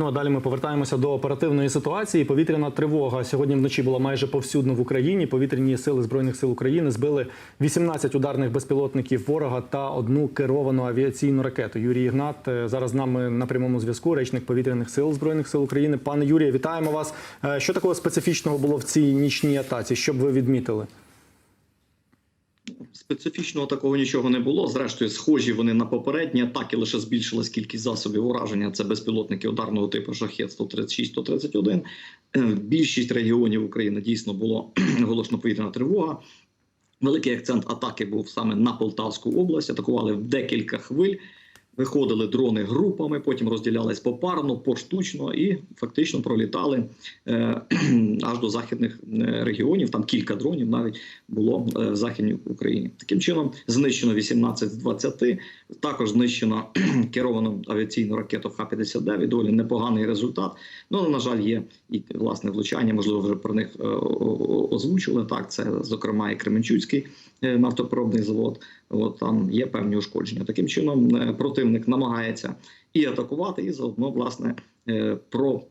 Ну а далі ми повертаємося до оперативної ситуації. Повітряна тривога сьогодні вночі була майже повсюдно в Україні. Повітряні сили збройних сил України збили 18 ударних безпілотників ворога та одну керовану авіаційну ракету. Юрій Ігнат е, зараз з нами на прямому зв'язку. Речник повітряних сил збройних сил України. Пане Юрію, вітаємо вас. Е, Що такого специфічного було в цій нічній атаці? Що б ви відмітили? Специфічного такого нічого не було. Зрештою, схожі вони на попередні атаки. Лише збільшилась кількість засобів ураження. Це безпілотники ударного типу шахет 136-131. Е, Більшість регіонів України дійсно було оголошено повітряна тривога. Великий акцент атаки був саме на Полтавську область. Атакували в декілька хвиль. Виходили дрони групами, потім розділялись попарно, поштучно і фактично пролітали е, аж до західних е, регіонів. Там кілька дронів навіть було е, в західній Україні. Таким чином знищено 18 з 20, Також знищено керовану авіаційну ракету Х-59. Доволі непоганий результат. Ну на жаль, є і власне влучання. Можливо, вже про них е, озвучили. Так, це зокрема і Кременчуцький нафтопереробний завод. От там є певні ушкодження. Таким чином, е, противник намагається і атакувати, і заодно власне е, про.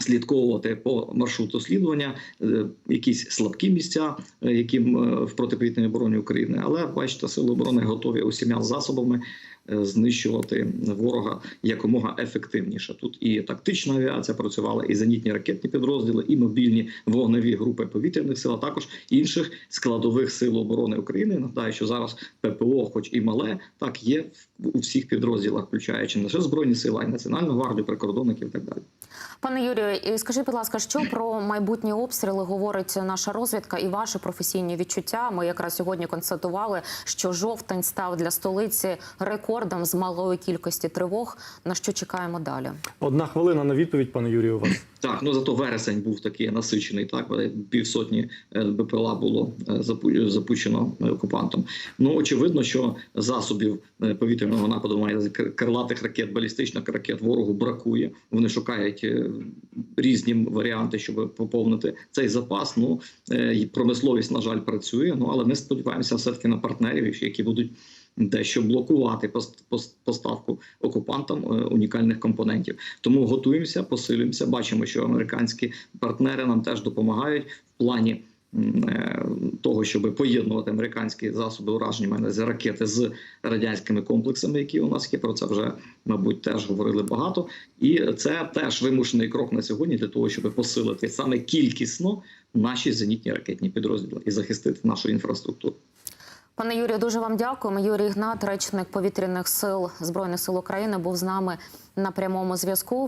Слідковувати по маршруту слідування е, якісь слабкі місця, які м, е, в протиповітряній обороні України, але бачите, сили оборони готові усіма засобами знищувати ворога якомога ефективніше. Тут і тактична авіація працювала, і зенітні ракетні підрозділи, і мобільні вогневі групи повітряних сил, а також інших складових сил оборони України. Нагадаю, що зараз ППО, хоч і мале, так є у всіх підрозділах, включаючи не лише збройні сили, а й національну гвардію, прикордонників і так далі. Пане Юрію, скажіть, будь ласка, що про майбутні обстріли говорить наша розвідка і ваші професійні відчуття? Ми якраз сьогодні констатували, що жовтень став для столиці рекордом з малої кількості тривог. На що чекаємо далі? Одна хвилина на відповідь, пане Юрію. У вас Так, ну зато вересень був такий насичений. Так півсотні е, БПЛА було е, запущено е, окупантом. Ну очевидно, що засобів повітряного нападу має крилатих ракет, балістичних ракет ворогу бракує. Вони шукають різні варіанти, щоб поповнити цей запас. Ну і промисловість, на жаль, працює. Ну але ми сподіваємося все таки на партнерів, які будуть. Дещо блокувати пост- пост- поставку окупантам е, унікальних компонентів. Тому готуємося, посилюємося. Бачимо, що американські партнери нам теж допомагають в плані е, того, щоб поєднувати американські засоби ураження мене з ракети з радянськими комплексами, які у нас є. Про це вже мабуть теж говорили багато. І це теж вимушений крок на сьогодні для того, щоб посилити саме кількісно наші зенітні ракетні підрозділи і захистити нашу інфраструктуру. Пане Юрію, дуже вам дякуємо. Юрій Ігнат, речник повітряних сил збройних сил України, був з нами на прямому зв'язку.